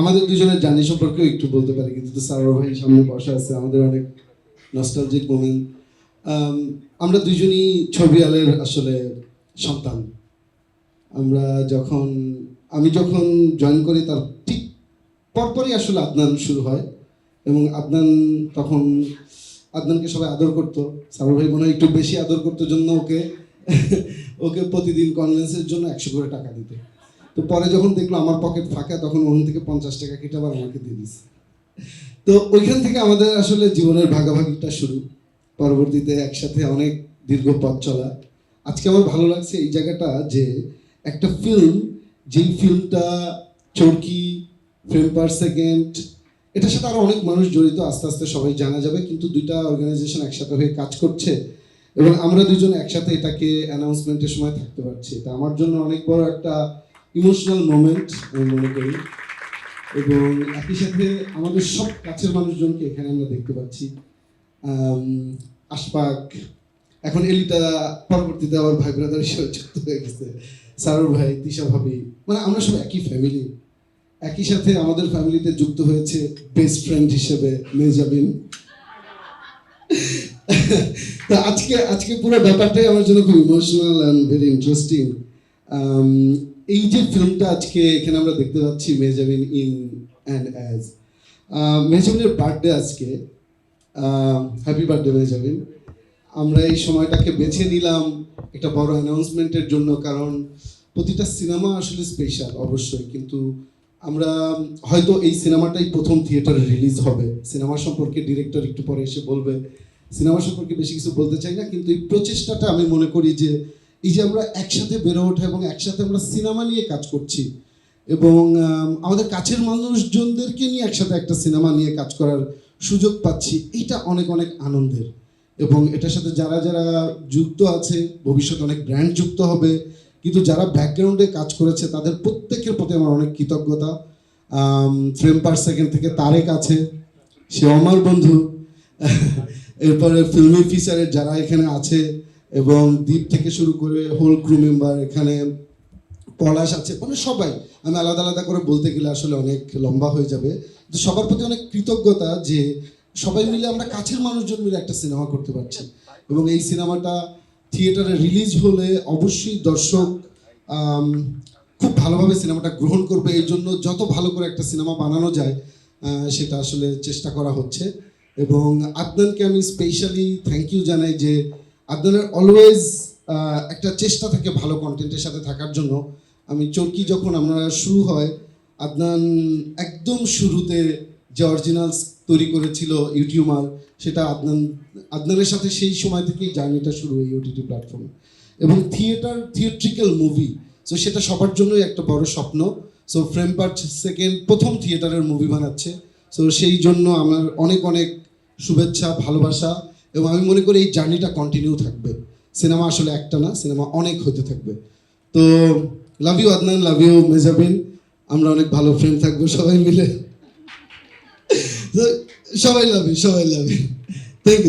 আমাদের দুজনের জার্নি সম্পর্কেও একটু বলতে পারি, কিন্তু তো সারোর ভাই সামনে বসা আছে, আমাদের অনেক নস্টালজিক মোমেন্ট আমরা দুজনই ছবি আলের আসলে সন্তান। আমরা যখন, আমি যখন জয়েন করি তার ঠিক পরপরই আসলে আদনান শুরু হয়, এবং আদনান তখন, আদনানকে সবাই আদর করতো। সারোর ভাই মনে হয় একটু বেশি আদর করতো জন্য ওকে ওকে প্রতিদিন কনভেন্সের জন্য একশো করে টাকা দিত। তো পরে যখন দেখল আমার পকেট ফাঁকা, তখন ওখান থেকে পঞ্চাশ টাকা কেটে আবার আমাকে দিয়ে দিচ্ছে তো ওইখান থেকে আমাদের আসলে জীবনের ভাগাভাগিটা শুরু। পরবর্তীতে একসাথে অনেক দীর্ঘ পথ চলা। আজকে আমার ভালো লাগছে এই জায়গাটা যে একটা ফিল্ম যেই ফিল্মটা চরকি ফ্রেম পার সেকেন্ড এটার সাথে আরও অনেক মানুষ জড়িত, আস্তে আস্তে সবাই জানা যাবে, কিন্তু দুইটা অর্গানাইজেশন একসাথে হয়ে কাজ করছে এবং আমরা দুজন একসাথে এটাকে অ্যানাউন্সমেন্টের সময় থাকতে পারছি। এটা আমার জন্য অনেক বড় একটা ইমোশনাল মোমেন্ট আমি মনে করি। এবং একই সাথে আমাদের সব কাছের মানুষজনকে এখানে আমরা দেখতে পাচ্ছি। আশপাক এখন এলিটা পরবর্তীতে আবার ভাই ব্রাদার হিসেবে যুক্ত হয়ে গেছে। সারুর ভাই, তিশা ভাবি মানে আমরা সব একই ফ্যামিলি একই সাথে আমাদের ফ্যামিলিতে যুক্ত হয়েছে বেস্ট ফ্রেন্ড হিসেবে মেজাবিন তো আজকে আজকে পুরো ব্যাপারটাই আমার জন্য খুব ইমোশনাল অ্যান্ড ভেরি ইন্টারেস্টিং এই যে ফিল্মটা আজকে এখানে আমরা দেখতে পাচ্ছি মেজাবিন ইন অ্যান্ড অ্যাজ। মেজাবিনের বার্থডে আজকে। হ্যাপি বার্থডে মেজাবিন আমরা এই সময়টাকে বেছে নিলাম একটা বড় অ্যানাউন্সমেন্টের জন্য, কারণ প্রতিটা সিনেমা আসলে স্পেশাল অবশ্যই। কিন্তু আমরা, হয়তো এই সিনেমাটাই প্রথম থিয়েটারে রিলিজ হবে। সিনেমা সম্পর্কে ডিরেক্টর একটু পরে এসে বলবে। সিনেমা সম্পর্কে বেশি কিছু বলতে চাই না, কিন্তু এই প্রচেষ্টাটা আমি মনে করি যে এই যে আমরা একসাথে বেরো ওঠা এবং একসাথে আমরা সিনেমা নিয়ে কাজ করছি এবং আমাদের কাছের মানুষজনদেরকে নিয়ে একসাথে একটা সিনেমা নিয়ে কাজ করার সুযোগ পাচ্ছি এইটা অনেক অনেক আনন্দের। এবং এটার সাথে যারা যারা যুক্ত আছে, ভবিষ্যতে অনেক ব্র্যান্ড যুক্ত হবে, কিন্তু যারা ব্যাকগ্রাউন্ডে কাজ করেছে, তাদের প্রত্যেকের প্রতি আমার অনেক কৃতজ্ঞতা। ফ্রেম পার সেকেন্ড থেকে তারেক আছে, সে আমার বন্ধু। এরপরে ফিল্মি ফিচারের যারা এখানে আছে এবং দ্বীপ থেকে শুরু করে হোল ক্রু মেম্বার এখানে পলাশ আছে মানে সবাই। আমি আলাদা আলাদা করে বলতে গেলে আসলে অনেক লম্বা হয়ে যাবে। তো সবার প্রতি অনেক কৃতজ্ঞতা যে সবাই মিলে আমরা কাছের মানুষজন মিলে একটা সিনেমা করতে পারছি। এবং এই সিনেমাটা থিয়েটারে রিলিজ হলে অবশ্যই দর্শক খুব ভালোভাবে সিনেমাটা গ্রহণ করবে। এই জন্য যত ভালো করে একটা সিনেমা বানানো যায় সেটা আসলে চেষ্টা করা হচ্ছে। এবং আদনানকে আমি স্পেশালি থ্যাংক ইউ জানাই যে আদনানের অলওয়েজ একটা চেষ্টা থাকে ভালো কন্টেন্টের সাথে থাকার জন্য। আমি চরকি যখন আমরা শুরু হয়, আদনান একদম শুরুতে যে অরিজিনাল তৈরি করেছিল ইউটিউবার, সেটা আদনান, আদনানের সাথে সেই সময় থেকেই জার্নিটা শুরু হয় ইউটিটি প্ল্যাটফর্মে এবং থিয়েটার থিয়েট্রিক্যাল মুভি সো সেটা সবার জন্যই একটা বড় স্বপ্ন। সো ফ্রেম পার্ট সেকেন্ড প্রথম থিয়েটারের মুভি বানাচ্ছে। সো সেই জন্য আমার অনেক অনেক শুভেচ্ছা, ভালোবাসা। এবং আমি মনে করি এই জার্নিটা কন্টিনিউ থাকবে। সিনেমা আসলে একটা না, সিনেমা অনেক হতে থাকবে। তো love you Adnan love you Mezabin, আমরা অনেক ভালো ফ্রেন্ড থাকব সবাই মিলে। সবাই লাভ ইউ সবাই লাভ ইউ থ্যাংক ইউ